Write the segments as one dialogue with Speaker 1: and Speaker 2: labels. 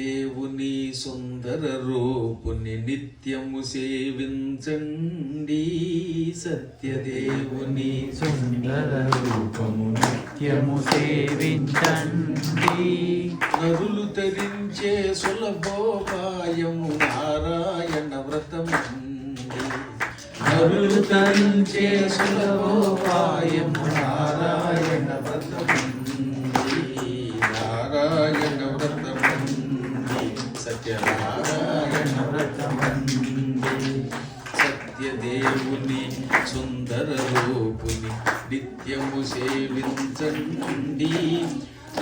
Speaker 1: దేవుని సుందర రూపుని నిత్యము సేవించండి. సత్యదేవుని
Speaker 2: సుందర రూపము నిత్యము సేవించండి.
Speaker 1: నరులు తరించే సులభోపాయము నారాయణ వ్రతమండి. నరులు తరించే సులభోపాయము నారాయణ సత్యదేవుని సుందర రూపుని నిత్యము సేవించండి.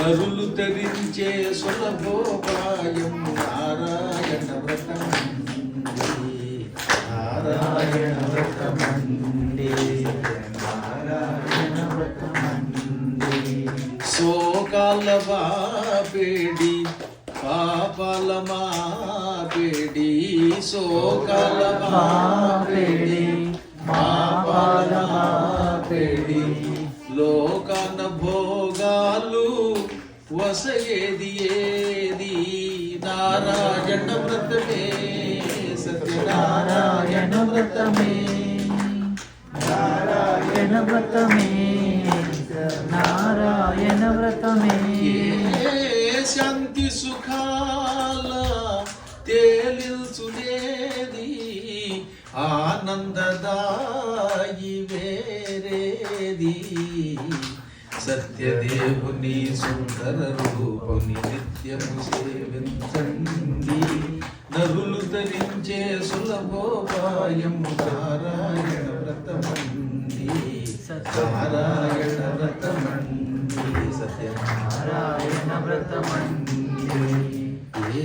Speaker 1: అరులు ధరించే సులభోపాయం నారాయణ వ్రతం నారాయణ వ్రతమండి.
Speaker 2: నారాయణ వ్రతమండి.
Speaker 1: శోకాల మాపేడి శోకాల బాపేడి పాపాల మాపేడి లోకాన భోగాలు వసయేది ఏది? నారాయణ వ్రతమే సత్యనారాయణ
Speaker 2: నారాయణ వ్రతమే. నారాయణ వ్రతమే నారాయణ వ్రతమే.
Speaker 1: శాంతి సుఖాల తేలిల్చునేది ఆనందదాయి వేరేది. సత్యదేవుని సుందర రూపుని నిత్యము సేవించండి. నరులు ధరించే సులభోపాయము నారాయణ వ్రతమండి. నారాయణ వ్రతమండి. సత్యనారాయణ
Speaker 2: నారాయణ వ్రతమండి.
Speaker 1: ఏ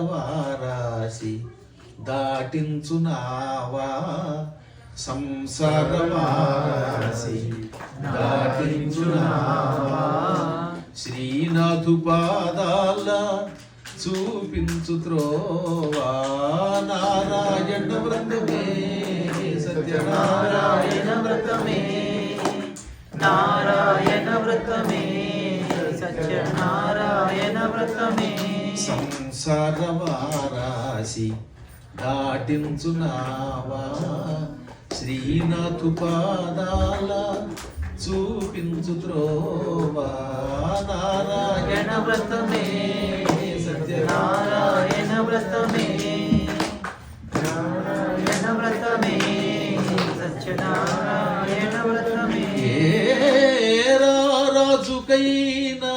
Speaker 1: సంసారవారాసి దాటించునావా? సంసారవారాసి దాటించునావా? శ్రీనాథు పాదాల చూపించు త్రోవా నారాయణ వ్రతమే సత్యనారాయణ
Speaker 2: వ్రతమే. నారాయణ వ్రతమే సత్యనారాయణ వ్రతమే.
Speaker 1: సంసార సంసారవారాసి దాటించునావా శ్రీనాథు పాదాల చూపించు త్రోవా నారాయణ
Speaker 2: వ్రతమే.
Speaker 1: సత్యనారాయణ రాజుకైనా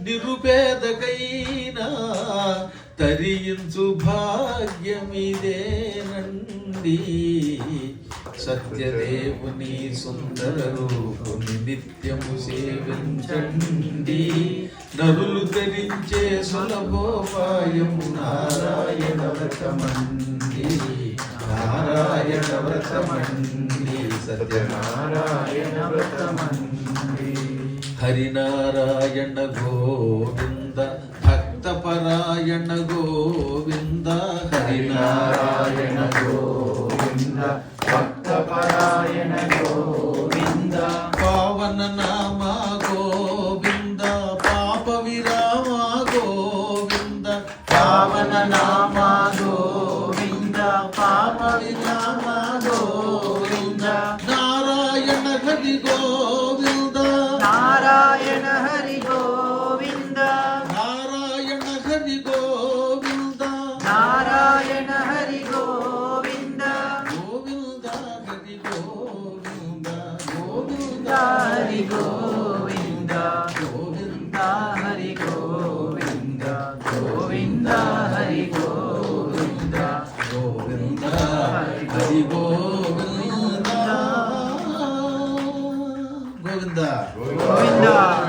Speaker 1: నిరుపేదకైనా తరించు భాగ్యమిదేనండి. సత్యదేవుని సుందర రూపుని నిత్యము సేవించండి. నరులు ధరించే సులభోపాయము నారాయణ వ్రతమండి. నారాయణ వ్రతమండి సత్యనారాయణ
Speaker 2: నారాయణ వ్రతమండి
Speaker 1: హరినారాయణ గోవింద భక్తపరాయణ గోవింద హరినారాయణ
Speaker 2: గోవింద భక్తపరాయణ గోవింద
Speaker 1: పావన
Speaker 2: గోవింద